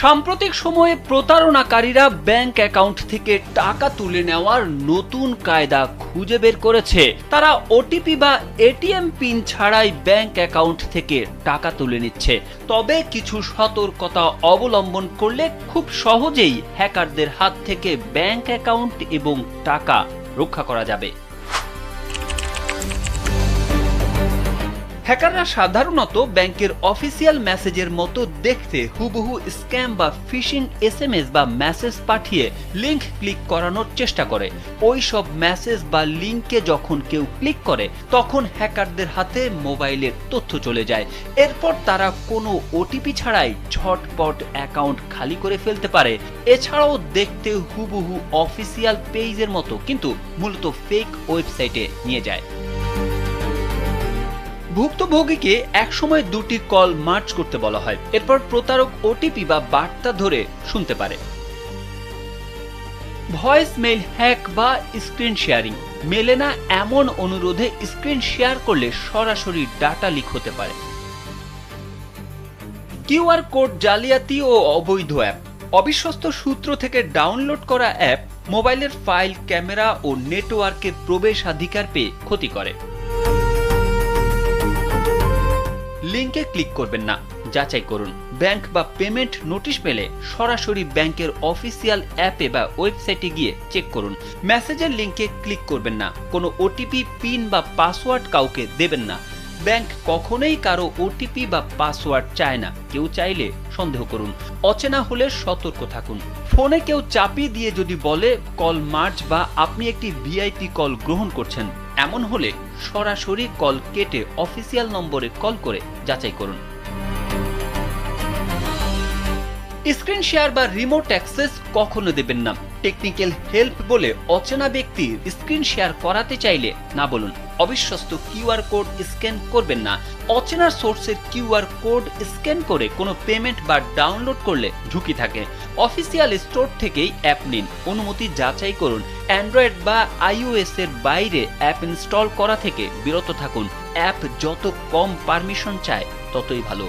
সাম্প্রতিক সময়ে প্রতারণাকারীরা bank account থেকে টাকা তুলে নেওয়ার নতুন কায়দা খুঁজে বের করেছে। তারা ওটিপি বা এটিএম পিন ছাড়াই ব্যাংক অ্যাকাউন্ট থেকে টাকা তুলে নিচ্ছে। তবে কিছু সতর্কতা অবলম্বন করলে খুব সহজেই হ্যাকারদের হাত থেকে ব্যাংক অ্যাকাউন্ট এবং টাকা রক্ষা করা যাবে। হ্যাকাররা সাধারণত ব্যাংকের অফিসিয়াল মেসেজের মতো দেখতে হুবহু স্ক্যাম বা ফিশিং এসএমএস বা মেসেজ পাঠিয়ে লিংক ক্লিক করানোর চেষ্টা করে। ওই সব মেসেজ বা লিংকে যখন কেউ ক্লিক করে, তখন হ্যাকারদের হাতে মোবাইলের তথ্য চলে যায়। এরপর তারা কোনো ওটিপি ছাড়াই ঝটপট অ্যাকাউন্ট খালি করে ফেলতে পারে। এছাড়াও দেখতে হুবহু অফিসিয়াল পেজের মতো, কিন্তু মূলত ফেক ওয়েবসাইটে নিয়ে যায়। ভুক্তভোগীকে একসময় দুটি কল মার্চ করতে বলা হয়। এরপর প্রতারক ওটিপি বা বার্তা ধরে শুনতে পারে। ভয়েস মেইল হ্যাক বা স্ক্রিন শেয়ারিং। মেলে না এমন অনুরোধে স্ক্রিন শেয়ার করলে সরাসরি ডাটা লিক হতে পারে। কিউআর কোড জালিয়াতি ও অবৈধ অ্যাপ। অবিশ্বস্ত সূত্র থেকে ডাউনলোড করা অ্যাপ মোবাইলের ফাইল, ক্যামেরা ও নেটওয়ার্কের প্রবেশাধিকার পেয়ে ক্ষতি করে। লিংকে ক্লিক করবেন না। যাচাই করুন। ব্যাংক বা পেমেন্ট নোটিশ পেলে সরাসরি ব্যাংকের অফিসিয়াল অ্যাপে বা ওয়েবসাইটে গিয়ে চেক করুন। মেসেজের লিংকে ক্লিক করবেন না। কোনো ওটিপি, পিন বা পাসওয়ার্ড কাউকে দেবেন না। ব্যাংক কখনোই কারও ওটিপি বা পাসওয়ার্ড চায় না। কেউ চাইলে সন্দেহ করুন। অচেনা হলে সতর্ক থাকুন। ফোনে কেউ চাপিয়ে দিয়ে যদি বলে, কল মার্চ বা আপনি একটি ভিআইপি কল গ্রহণ করছেন, এমন হলে সরাসরি কল কেটে অফিসিয়াল নম্বরে কল করে যাচাই করুন। স্ক্রিন শেয়ার বা রিমোট অ্যাক্সেস কখনো দেবেন না। টেকনিক্যাল হেল্প বলে অচেনা ব্যক্তির স্ক্রিন শেয়ার করাতে চাইলে না বলুন। অবিশ্বস্ত কিউআর কোড স্ক্যান করবেন না। অচেনা সোর্সের কিউআর কোড স্ক্যান করে কোনো পেমেন্ট বা ডাউনলোড করলে ঝুঁকি থাকে। অফিসিয়াল স্টোর থেকেই অ্যাপ নিন। অনুমতি যাচাই করুন। অ্যান্ড্রয়েড বা আইওএস এর বাইরে অ্যাপ ইনস্টল করা থেকে বিরত থাকুন। অ্যাপ যত কম পারমিশন চায়, ততই ভালো।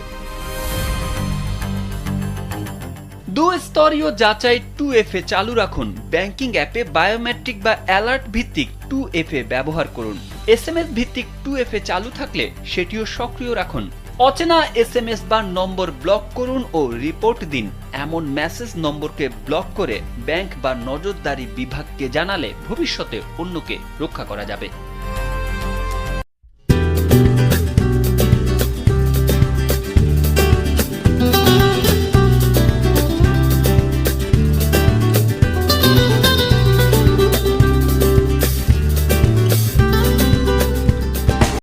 দু স্তরীয় যাচাই টু এফ এ চালু রাখুন। ব্যাংকিং অ্যাপে বায়োমেট্রিক বা অ্যালার্ট ভিত্তিক টু এফ এ ব্যবহার করুন। এস এম এস ভিত্তিক টু এফ এ চালু থাকলে সেটিও সক্রিয় রাখুন। অচেনা এস এম এস বা নম্বর ব্লক করুন ও রিপোর্ট দিন। এমন মেসেজ নম্বরকে ব্লক করে ব্যাংক বা নজরদারি বিভাগকে জানালে ভবিষ্যতে অন্যকে রক্ষা করা যাবে।